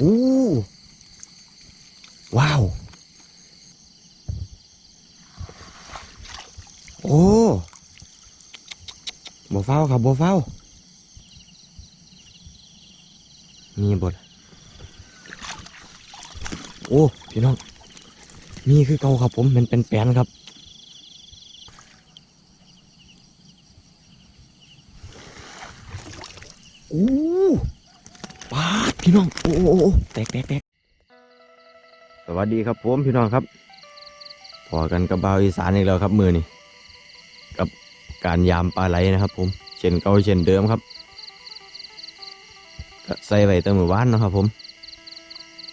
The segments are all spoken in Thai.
อู้ว้าว โอ้บ่เฝ้าครับบ่เฝ้า มีบทโอ้ พี่น้อง มีคือเก่าครับผมมันเป็นแปลนครับ ดีครับผมพี่น้องครับพอกันกับบ่าวอีสานอีกแล้วครับมือนี่กับการยามปลาไหลนะครับ ผมเช่นเก่าเช่นเดิมครับก็ใส่ไว้ตั้งมือว่านนะครับ ผม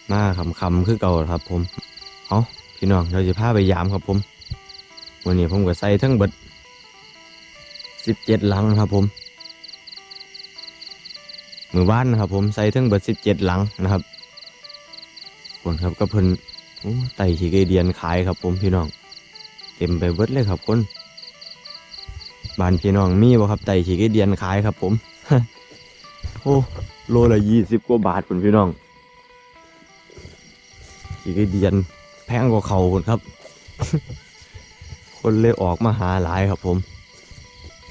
หน้าคำๆคือเก่าครับ ผมเอาพี่น้องเราจะพาไปยามครับ ผมวันนี้ผมก็ใส่ทั้งเบิดสิบเจ็ดหลังครับ ผมมือบ้านนะครับ ผมใส่ทั้งเบิดสิบเจ็ดหลังนะครับคนครับก็เพิ่น ไต่ขี้ไก่เดียนขายครับผมพี่น้อง เต็มไปเบิดเลยครับคนบ้านพี่น้องมีบ่ครับไต่ขี้ไก่เดียนขายครับผมโอ้โลละยี่สิบกว่าบาทคุณพี่น้องขี่ไก่เดียนแพงกว่าเขาคนครับ คนเลยออกมาหาหลายครับผม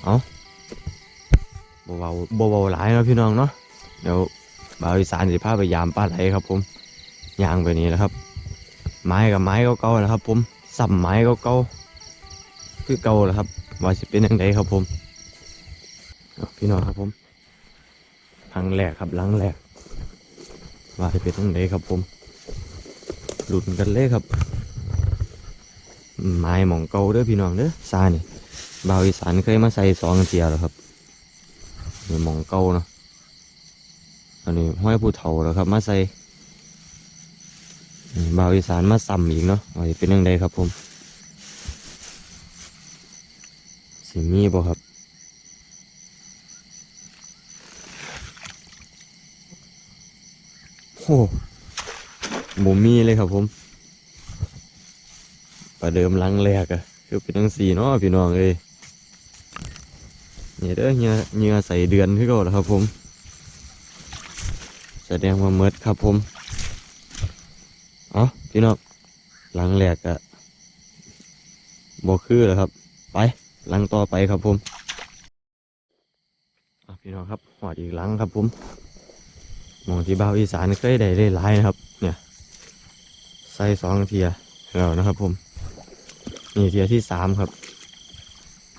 เอาเบาๆเบาหลายนะพี่น้องเนาะเดี๋ยวบ่าวอีสานสิพาไปยามปลาไหลครับผมยางไปนี้แล้วครับ ไม้กับไม้เก่าๆนะครับ ผมสัมไม้เก่าๆคือเก่าแล้วครับ ว่าสิเป็นยังไงครับผมพี่น้องครับผมพังแหลกครับลังแหลกว่าสิเป็นยังไงครับ ผมหลุดกันเลยครับ ไม้หมองเก่าเด้อพี่น้องเด้อซานี่บาวอีสานเคยมาใส่สองเทียแล้วครับนี่หมองเก่าเนาะอันนี้ห้อยผู้เฒ่าแล้วครับ มาใส่ บาวอีสานมาซ้ำอีกเนาะว่าสิเป็นยังไงครับผมสิมีบ่ครับโอ้บ่มีเลยครับผมประเดิมลังแรกอะคือเป็นทั้งสี่เนาะพี่น้องเอ้ยเนี่ยเด้อเหงื่อเหงื่อใส่เดือนคือเก่าแล้วครับผม แสดงว่าเมดครับผม พี่น้องหลังแรกอะบ่คือแล้วครับ ไปหลังต่อไปครับผมพี่น้องครับหอดอีกหลังครับผมมองที่บ่าวอีสานเคยได้ได้หลายนะครับ เนี่ยใส่สองเทียแล้วนะครับ ผมนี่เทียที่สามครับ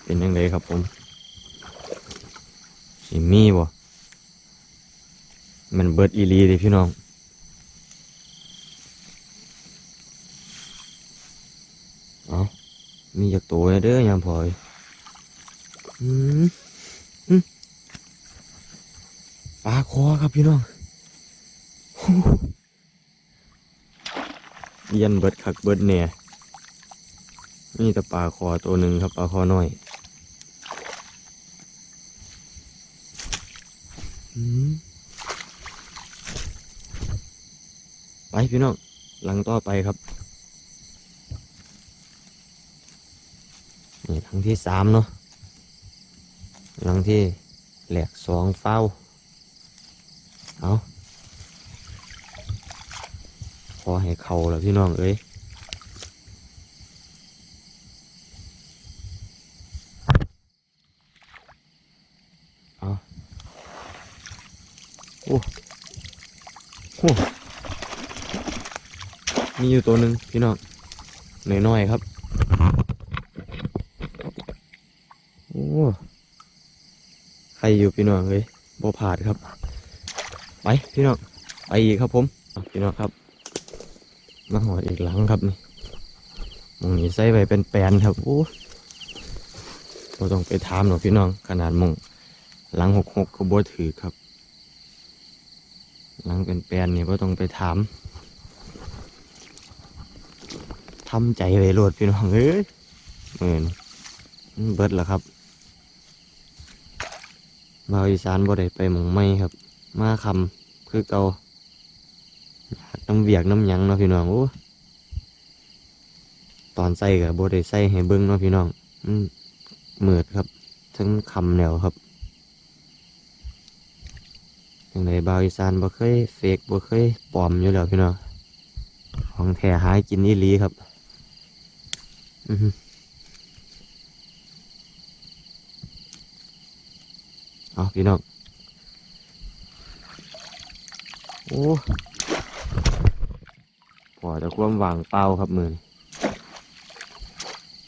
เป็นยังไงครับผมสิมีบ่มันเบิดอีลีเลยพี่น้อง เอา มีจากตัวเด้อยามพลอยอืมอืมปลาคอครับพี่น้องเย็นเบิดคักเบิดเนี่ยนี่แต่ปลาคอตัวหนึ่งครับปลาคอน้อยอืมไปพี่น้องหลังต่อไปครับนี่ห ลังที่สามเนาะหลังที่แหลกสองเฝ้าเอาขอให้เขาแล้วพี่น้องเอ้ยเอาโอ้โหมีอยู่ตัวหนึ่งพี่น้องน้อยๆครับ โอ้ใค รอยู่พี่น้องเอ้ยบ่ผาดครับ ไปพี่น้องไปอีกครับผมพี่น้องครับ มาหอดอีกหลังครับนี่มองนี้ใส่ไว้เป็นแปนครับโอ้เราต้องไปถามหรอกพี่น้อง ขนาดมองหลังหกหกก็บ่ถือครับ หลังเป็นแปนนี่ก็ต้องไปถามทำใจไว้โลดพี่น้องเอ้ยเหมือนมันเบิดแล้วครับ มาอีสานบ่ได้ไปหมองไม่ครับ มาคำคือเก่าน้ำเวียกน้ำยังเนาะพี่น้องโอ้ตอนใส่กับโบได้ใส่ให้เบิ้งเนาะพี่น้องอืมมืดครับ ทั้งคำแนวครับอยังไงบาวอีสานบ่เคยเฟกบ่เคยปลอมอยู่แล้วพี่น้องของแท้หายกินอีหลีครับ อือหือ เอาพี่น้องโอ้พอจะความว่างเปล่าครับมือน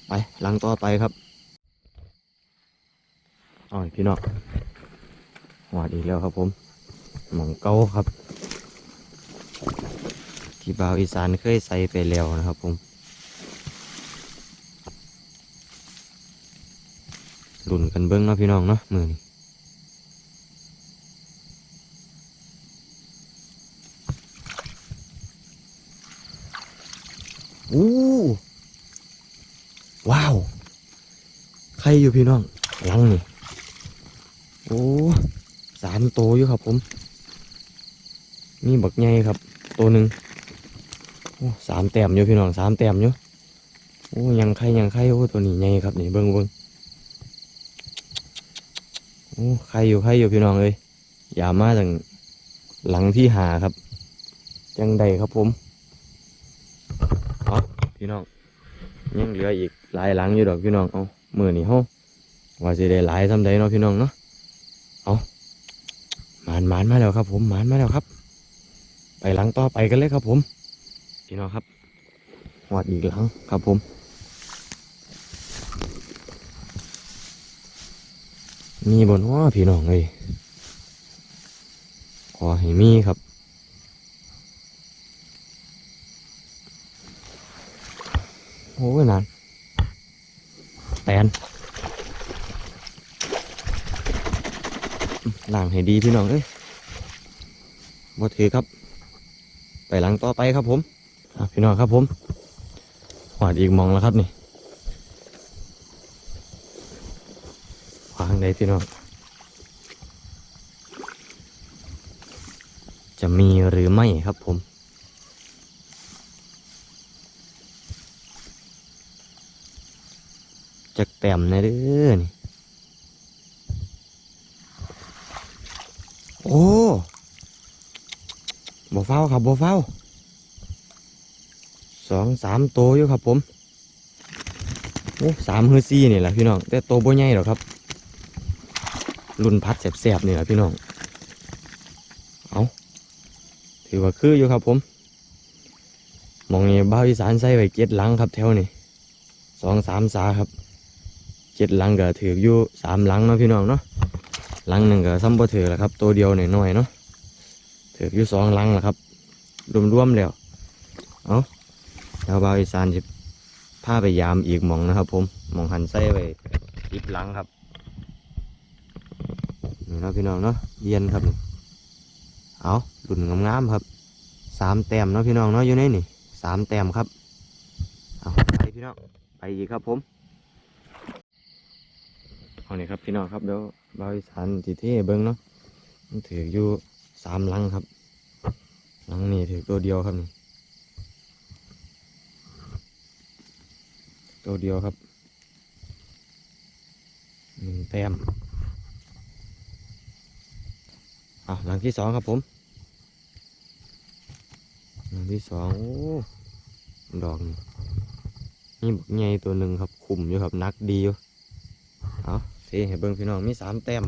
ไปลังต่อไปครับอ๋อพี่น้องหวาดอีกแล้วครับผมหมองเก้าครับ ที่บ่าวอีสานเคยใส่ไปแล้วนะครับผมลุ่นกันเบิ้งเนาะพี่น้องเนาะมือนี้อู้ว้าว ใครอยู่พี่น้องหลังนี่โอ้สามโตอยู่ครับผม มีบักใหญ่ครับ ตัวหนึ่งโอ้สามแต้มอยู่พี่น้องสามแต้มอยู่โอ้ยังไข่ยังไข่โอ้ตัวนี้ใหญ่ครับนี่เบิ้งเบิ้งโอ้ไข่อยู่ไข่อยู่พี่น้องเลยอย่ามาถึงหลังที่หาครับยังใดครับผมเอาพี่น้องยังเหลืออีกหลายหลังอยู่ดอกพี่น้องเอา มือนี่เฮาว่าสิได้หลายทำใดเนาะพี่น้องเนาะเอาหมานหมานมาแล้วครับ ผมหมานมาแล้วครับ ไปหลังต่อไปกันเลยครับ ผมพี่น้องครับหอดอีกหลังครับผมมีบนว่าพี่น้องเลยขอให้มีครับโอ้ยนาน แตนล่างให้ดีพี่น้องเอ้ยบ่ถือครับ ไปหลังต่อไปครับผมพี่น้องครับผมหอดอีกมองแล้วครับนี่วางได้พี่น้องจะมีหรือไม่ครับผม จักแต้มนะเด้อนี่โอ้บ่เฝ้าครับบ่เฝ้าสองสามโตอยู่ครับผมโอ้สามเฮือซี่นี่แหละพี่น้องแต่โตบ่ใหญ่หรอกครับรุ่นพัดแสบๆนี่แหละพี่น้องเอาถือว่าคืออยู่ครับผมมองนี้บ้าอีสานใส่ไว้เจ็ดหลังครับแถวนี้สองสามสาครับ เจ็ดหลังก็ถืออยู่สามหลังเนาะพี่น้องเนาะหลังหนึ่งก็ซ้ำบ่ถือแล้วครับ ตัวเดียวหน่อยๆเนาะถืออยู่สองหลังแล้วครับรวมๆแล้วเอาแล้วบาวอีสานจะพาไปยามอีกหมองนะครับ ผมหมองหันใส่ไว้ติดหลังครับนี่นะพี่น้องเนาะเย็นครับเอาหลุนงามๆครับสามแต้มเนาะพี่น้องเนาะอยู่ในนี่สามแต้มครับเอาไปพี่น้องไปอีกครับผม เอานี่ครับพี่น้องครับเดี๋ยวบาวอีสานทีเท่เบิ้งเนาะมันถืออยู่สามลังครับลังนี่ถือตัวเดียวครับนี่ตัวเดียวครับหนึ่งแต้มอะหลังที่สองครับผมหลังที่สองโอ้ดอกนี่นี่บักใหญ่ตัวหนึ่งครับคุมอยู่ครับนักดีอยู่เอา เทให้เบิ้งพี่น้องมีสามแต้ม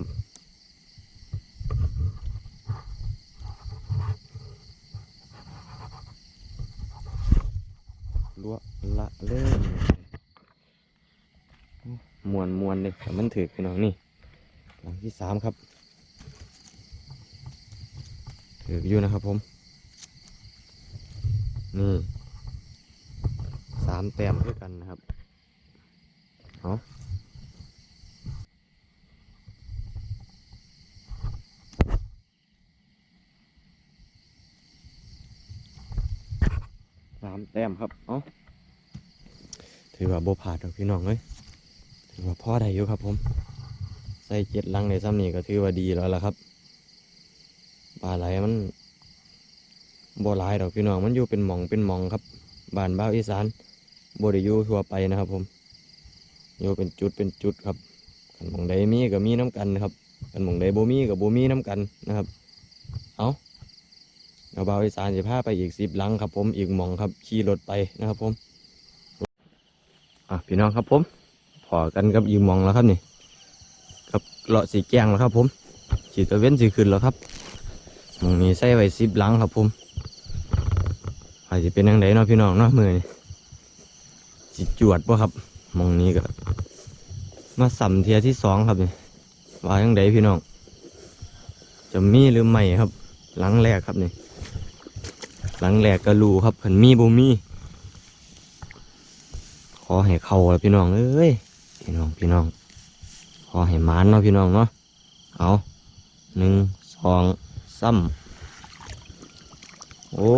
ลวละเล่นมวนมวนเลยมันถือพี่น้องนี่หลังที่สามครับ ถืออยู่นะครับผม นี่สามแต้มด้วยกันนะครับเอ สามแต้มครับเอาถือว่าโบผาดดอกพี่น้องเลยถือว่าพ่อได้อยู่ครับ ผม ใส่เจ็ดลังในซ้ำนี่ก็ถือว่าดีแล้วล่ะครับปลาไหลมันบ่หลายดอกพี่น้องมันอยู่เป็นหมองเป็นหมองครับบ้านบ้าอีสานบ่ได้อยู่ทั่วไปนะครับ ผมอยู่เป็นจุดเป็นจุดครับกันหมองใดมีก็มีน้ำกันนะครับกันหมองใดบ่มีก็บ่มีน้ำกันนะครับ เอา เดี๋ยวเบาอีสานสิพาไปอีกสิบหลังครับ ผมอีกมองครับขี่รถไปนะครับ ผมอะพี่น้องครับผมพอกันกับอีกมองแล้วครับนี่กับเลาะสีแกงแล้วครับ ผมขีดตะเว้นสีขึ้นแล้วครับมองนี้ใส่ไว้สิบหลังครับผมอาจจะเป็นยังไงเนาะพี่น้องเนาะมือนี่สิจวดป่ะครับมองนี้ก็มาสัมเทียที่สองครับนี่ว่ายังไงพี่น้อง จะมีหรือไม่ครับ หลังแรกครับนี่ หลังแรกก็รู้ครับขันมีบ่มี ขอให้เขาแล้วพี่น้องเอ้ยพี่น้องพี่น้อง ขอให้มานเนาะพี่น้องเนาะเอาหนึ่งสองซ้ำโอ้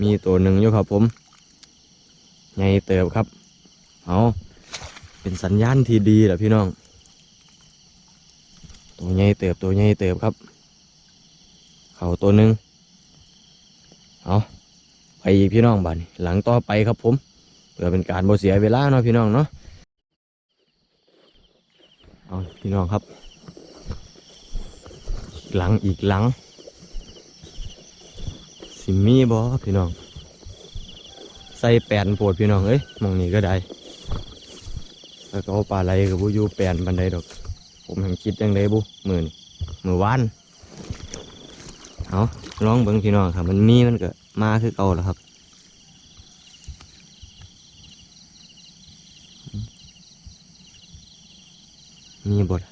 มีตัวหนึ่งอยู่ครับผมใหญ่เติบครับ เอาเป็นสัญญาณที่ดีแหละพี่น้อง ตัวใหญ่เติบตัวใหญ่เติบครับ เขาตัวหนึ่ง เอาไปอีกพี่น้องบ้านหลังต่อไปครับผม เพื่อเป็นการบ่เสียเวลาเนาะพี่น้องเนาะเอาพี่น้องครับ หลังอีกหลัง สิมีบ่ครับพี่น้อง ใส่แปนปวดพี่น้องเอ้ยมองนี้ก็ได้แล้วก็เอาปลาไหลกับบุยูแปนบันไดดอก ผมเห็นคิดยังไงบุมือนมือวานเอา ลองเบิ่งพี่น้องครับ มันมีมันก็มาคือเก่าแล้วครับมีบท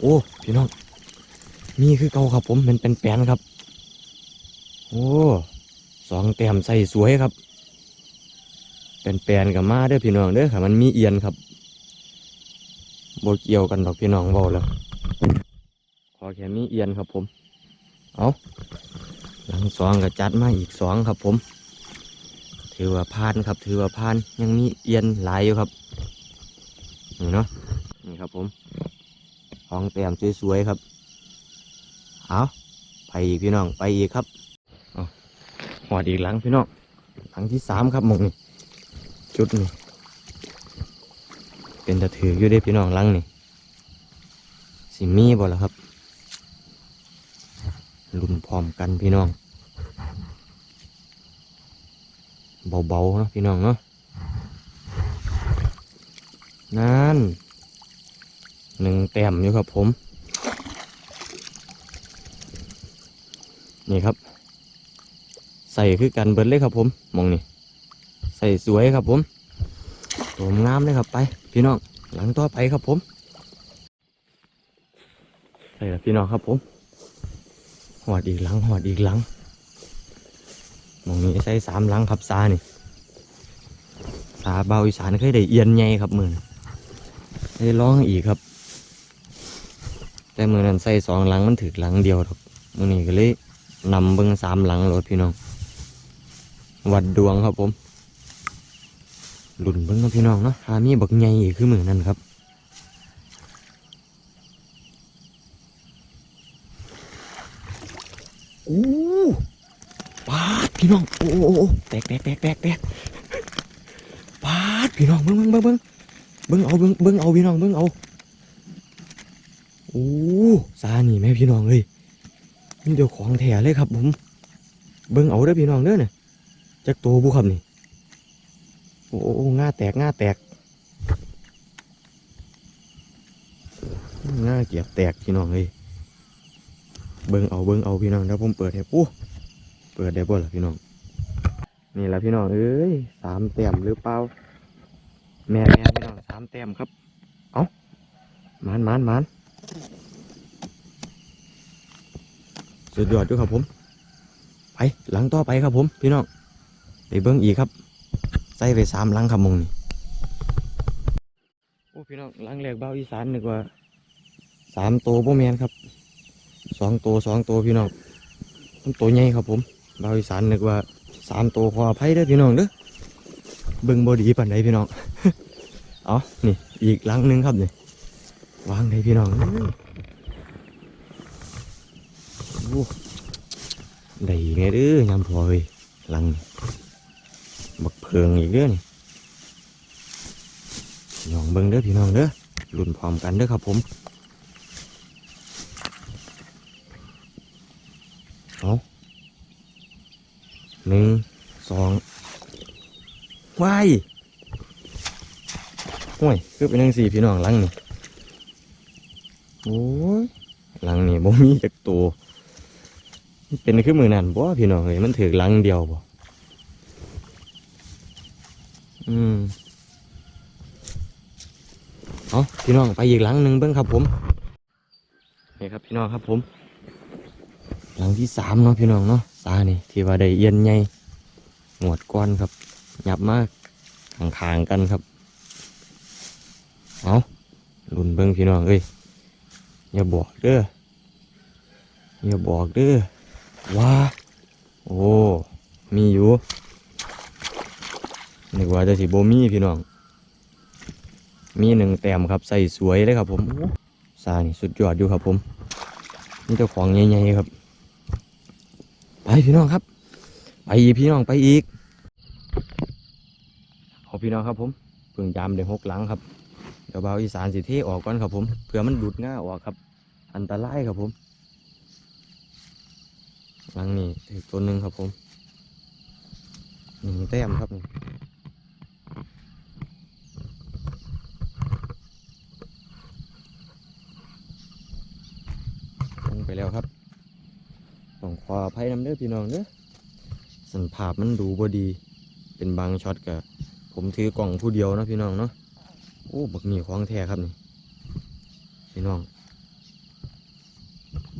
โอ้พี่น้องมีคือเก่าครับ ผมมันเป็นแปลนครับ โอ้สองแต้มใส่สวยครับ เป็นแปลนกับมาเด้อพี่น้องเด้อค่ะ มันมีเอียนครับโบเกี่ยวกันดอกพี่น้องเบาแล้ว ขอแค่มีเอียนครับผม เอาหลังสองก็จัดมาอีกสองครับผม ถือว่าพานครับ ถือว่าพานยังมีเอียนหลายอยู่ครับ นี่เนาะ นี่ครับผมของแต้มสวยๆครับ เอาไปอีกพี่น้อง ไปอีกครับเอาหอดอีกหลังพี่น้อง หลังที่สามครับมงนี่จุดนี่เป็นตะถืออยู่ได้พี่น้องหลังนี่ สิมีบ่ละครับ ลุ้นพร้อมกันพี่น้อง เบาๆเนาะพี่น้องเนาะนั่นหนึ่งแต้มอยู่ครับผม นี่ครับ ใส่คือกันเบิดเลยครับผมมองนี่ใส่สวยครับผมตัวงามเลยครับไป พี่น้องหลังต่อไปครับผมใส่ละพี่น้องครับผม หอดอีกหลังหอดอีกหลังมองนี้ใส่สามหลังครับซานี่ซาเบาอีสานเคยได้เอียนใหญ่ครับมือได้ร้องอีกครับ แต่มือนั้นใส่สองหลังมันถึกหลังเดียวครับมือนี้ก็เลยนำเบิ้งสามหลังรถพี่น้อง วัดดวงครับผมหลุนเบิ้งครับพี่น้องเนาะหามีบักใหญ่อีกคือมือนั้นครับ อู้ปาดพี่น้อง โอ้แตกแตกแตกแตกแตกปาดพี่น้องเบิ้งเบิ้งเบิ้งเบิ้งเบิ้งเอาเบิ้งเบิ้งเอาพี่น้องเบิ้งเอาโอ้ซาหนีแม่พี่น้องเลยนี่เดี๋ยวของแถเลยครับผม เบิ้งเอาเด้อพี่น้องเด้อเนี่ยจักตัวบุครับนี่โอ้โอ้ง่าแตกง่าแตกง่าเกียบแตกพี่น้องเลย เบิ้งเอาเบิ้งเอาพี่น้องเดี๋ยวผมเปิดให้ปู้เปิดได้บ่ล่ะพี่น้อง นี่แหละพี่น้องเอ้ยสามเต็มหรือเปล่าแม่แม่พี่น้องสามแต้มครับ เอามันมันมันสุดยอดด้วยครับผม ไปหลังต่อไปครับผม พี่น้องไปเบิ้งอีกครับใส่ไปสามหลังครับมงนี่โอ้พี่น้องหลังแรกเบ้าอีสานนึกว่าสามตัวพ่อแมนครับ สองตัวสองตัวพี่น้องมันตัวใหญ่ครับผมเบ้าอีสานนึกว่าสามตัวขออภัยด้พี่น้องเด้อเบิ่งบอดีปันใดพี่น้องเอานี่อีกหลังนึงครับนี่วางได้พี่น้องโอ้ได้ไงเด้อยำพอยหลังบักเพิงอีกเด้อนี่พี่น้องเบิ่งเด้อพี่น้องเด้อรุ่นพร้อมกันเด้อครับผม หนึ่งสองว้าย ห่วยคือเป็นยังสี่พี่น้องหลังนี่โอ้ยหลังนี่บ่มีจักตัวเป็นคือมือนั่นบ่พี่น้องเอ้ยมันถือหลังเดียวบ่อืมเอาพี่น้องไปอีกหลังหนึ่งเบิ้งครับผมนี่ครับพี่น้องครับผม หลังที่สามเนาะพี่น้องเนาะซานี่ที่ว่าได้เอียนใหญ่หนวดก้อนครับหยับมากขางๆกันครับ เอาลุนเบิ้งพี่น้องเอ้ยอย่าบอกเด้ออย่าบอกเด้อว่าโอ้มีอยู่นึกว่าจะสิโบมีพี่น้อง มีหนึ่งแต้มครับใส่สวยเลยครับผมซานี่สุดยอดอยู่ครับผม นี่เจ้าของใหญ่ๆครับ ไปพี่น้องครับ ไปอีกพี่น้องไปอีกเอพี่น้องครับผมเพิ่งยามเด็กหกหลังครับ เดี๋ยวเบาอีสานสิเทออกก่อนครับผมเผื่อมันดูดง่าออกครับ อันตรายครับผมหลังนี้อีกตัวหนึ่งครับผมหนึ่งแต้มครับนี่ลงไปแล้วครับต้องขออภัยน้ำเด้อพี่น้องเด้อสันภาพมันดูบ่ดี เป็นบางช็อตกะผมถือกล่องผู้เดียวนะพี่น้องเนาะ โอ้บักนี่ของแท้ครับนี่พี่น้อง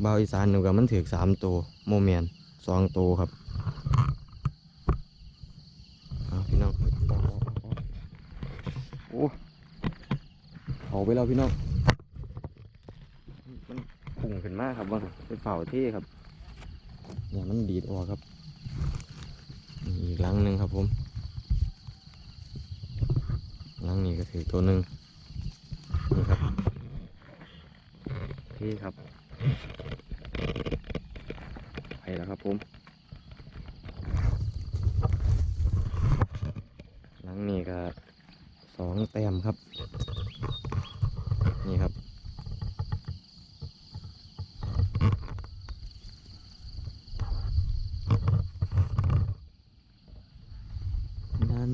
เบาอีสานหนูกับมันถือกสามตัวโมเมนสองตัวครับเอาพี่น้องออกออกออกอโอ้เขาไปแล้วพี่น้องมันพุ่งขึ้นมากครับว่าไปเฝ้าเท่ครับเนี่ยมันดีดออกครับอีกหลังหนึ่งครับผม หลังนี้ก็ถือตัวหนึ่งนี่ครับที่ครับไปแล้วครับผมหลังนี้ก็สองแต้มครับ นี่ครับ นั่น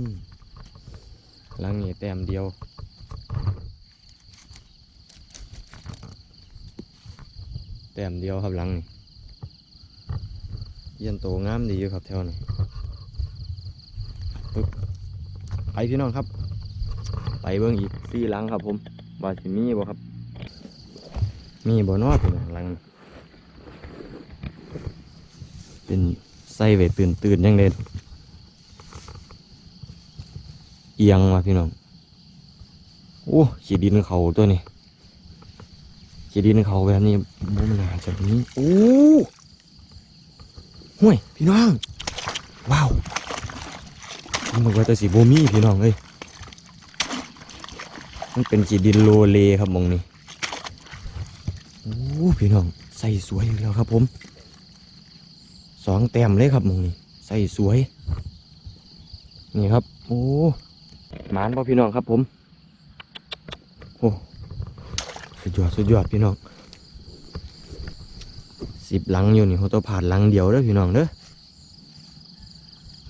หลังนี้แต้มเดียว แต้มเดียวครับหลังนี่เยียนโตงามดีอยู่ครับแถวนี้ปึ๊บไปพี่น้องครับ ไปเบิ่งอีกสี่หลังครับผมว่าสิมีบ่ครับ มีบ่นอน้องหลังนี่เป็นไส้เวทตื่นตื่นยังเด่นเอียงว่ะพี่น้องโอ้ ขีดินเขาตัวนี้ ขีดินเขาแบบนี้มันน่าจะมีโอ้ห่วยพี่น้อง ว้าวมันบอกว่าแต่สีโบมีพี่น้องเอ้ยมันเป็นขีดินโลเลครับมองนี้โอ้พี่น้องใส่สวยอยู่แล้วครับผมสองแต้มเลยครับมองนี้ใส่สวย นี่ครับ โอ้หมานพ่อพี่น้องครับผม โอ้ สุดยอดสุดยอดพี่น้องสิบหลังอยู่นี่เขาต้องผ่านหลังเดียวเด้อพี่น้องเด้อ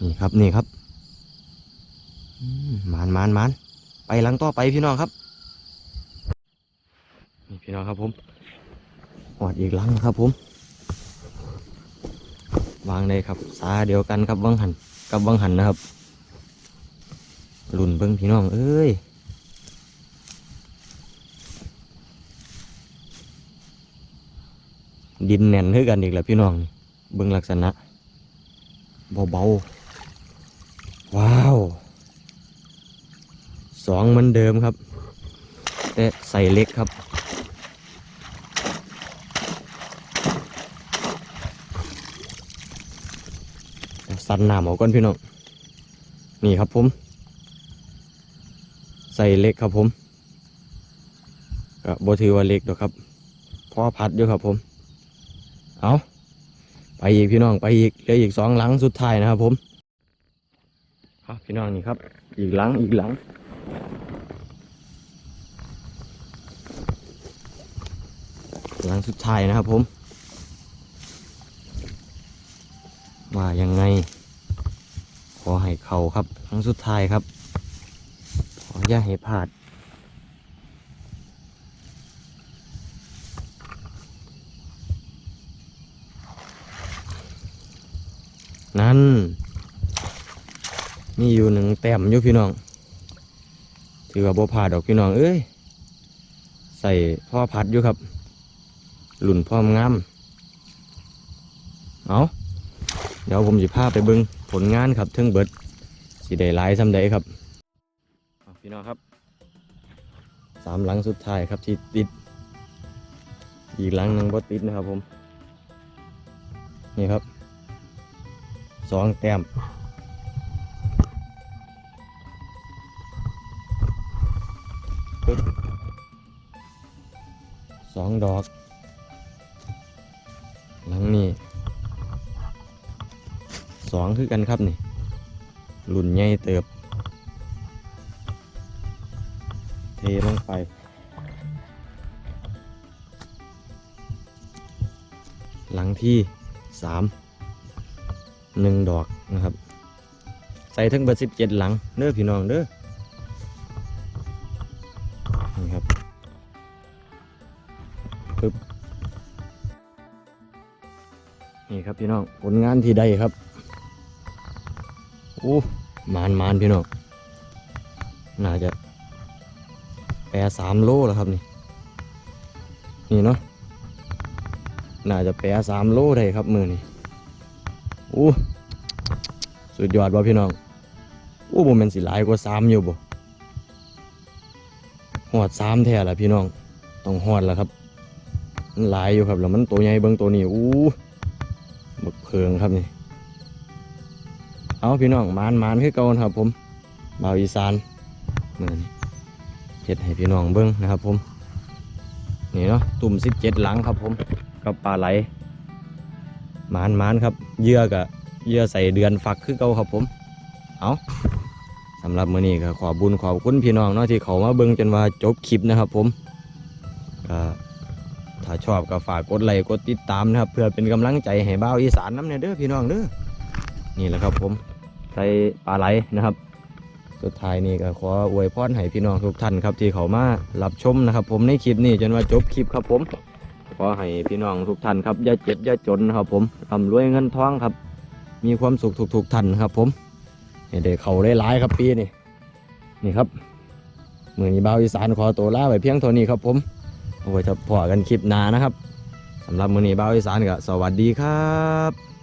นี่ครับนี่ครับมานมานมานไปหลังต่อไปพี่น้องครับนี่พี่น้องครับผมหอดอีกหลังครับผม วางได้ครับสาเดียวกันครับวังหันกับวังหันนะครับลุ่นเบิ้งพี่น้องเอ้ย ดินแน่นคือกันอีกแล้วพี่น้องเบิ้องลักษณะเบาๆว้าวสองเหมือนเดิมครับ แต่ใส่เล็กครับ สันหนามเอาก่อนพี่น้อง นี่ครับผม ใส่เล็กครับผมก็บ่ถือว่าเล็กดอกครับพ่อพัดอยู่ครับผม เอาไปอีกพี่น้องไปอีกเหลืออีกสองหลังสุดท้ายนะครับผมครับพี่น้องนี่ครับ อีกหลังอีกหลังหลังสุดท้ายนะครับผมว่ายังไง ขอให้เขาครับ ครั้งสุดท้ายครับ ขออย่าให้พลาด นั่น มีอยู่หนึ่งแต้มอยู่พี่น้อง ถือว่าบ่พลาดอกพี่น้อง เอ้ย ใส่พ่อพัดอยู่ครับ หลุ่นพร้อมงาม เอาเดี๋ยวผมจะพาไปเบิ่งผลงานครับเทิงเบิดสิได้หลายซ้ำใดครับ พี่น้องครับ สามหลังสุดท้ายครับที่ติด อีกหลังหนึ่งบ่ติดนะครับผม นี่ครับ สองแต้มสองดอก หลังนี้สองคือกันครับนี่หลุ่นใหญ่เติบ เทลงไปหลังที่สาม หนึ่งดอกนะครับ ใส่ทั้งเบอร์สิบเจ็ดหลังเด้อพี่น้องเด้อนี่ครับปึ๊บนี่ครับพี่น้องผลงานที่ได้ครับโอ้มานมานพี่น้องน่าจะแปรสามโลแล้วครับนี่นี่เนาะน่าจะแปรสามโลได้ครับมือนี่โอ้ สุดยอดว่พี่น้องโอ้บ่แม่นสิหลายกว่าสามอยู่บ่หอดสามแท้ละพี่น้อง ต้องหอดแล้วครับ มันหลายอยู่ครับแล้วมันตัวใหญ่เบิ่งตัวนี้อู้บักเพิงครับนี่ เอาพี่น้องมานมานคือเก่านครับ ผมบ่าวอีสานเหมือนเฮ็ดให้พี่น้องเบิ่งนะครับ ผม นี่เนาะตุ่มสิบเจ็ดหลังครับ ผมกับปลาไหลมานมานครับเยื่อกับ เยื่อใส่เดือนฝักคือเก่าครับผม เอาสำหรับมื้อนี้ก็ขอบุญขอบคุณพี่น้องเนาะที่เขามาเบิ่งจนว่าจบคลิปนะครับผมก็ถ้าชอบก็ฝากกดไลค์กดติดตามนะครับ เพื่อเป็นกำลังใจให้บ่าวอีสานน้ำเนี่ยเด้อพี่น้องเด้อนี่แหละครับผมใส่ปลาไหลนะครับ สุดท้ายนี่ก็ขออวยพรให้พี่น้องทุกท่านครับที่เขามารับชมนะครับ ผมในคลิปนี้จนว่าจบคลิปครับผมขอให้พี่น้องทุกท่านครับอย่าเจ็บอย่าจนนะครับผมร่ำรวยเงินทองครับ มีความสุขถูกๆทันครับ ผมเด็กเขาได้หลายๆครับปีนี่นี่ครับมือนี้บ่าวอีสานขอตัวลาไปเพียงเท่านี้ครับ ผมเอาไว้จะพอกันคลิปหน้านะครับสำหรับมือนี้บ่าวอีสานก็สวัสดีครับ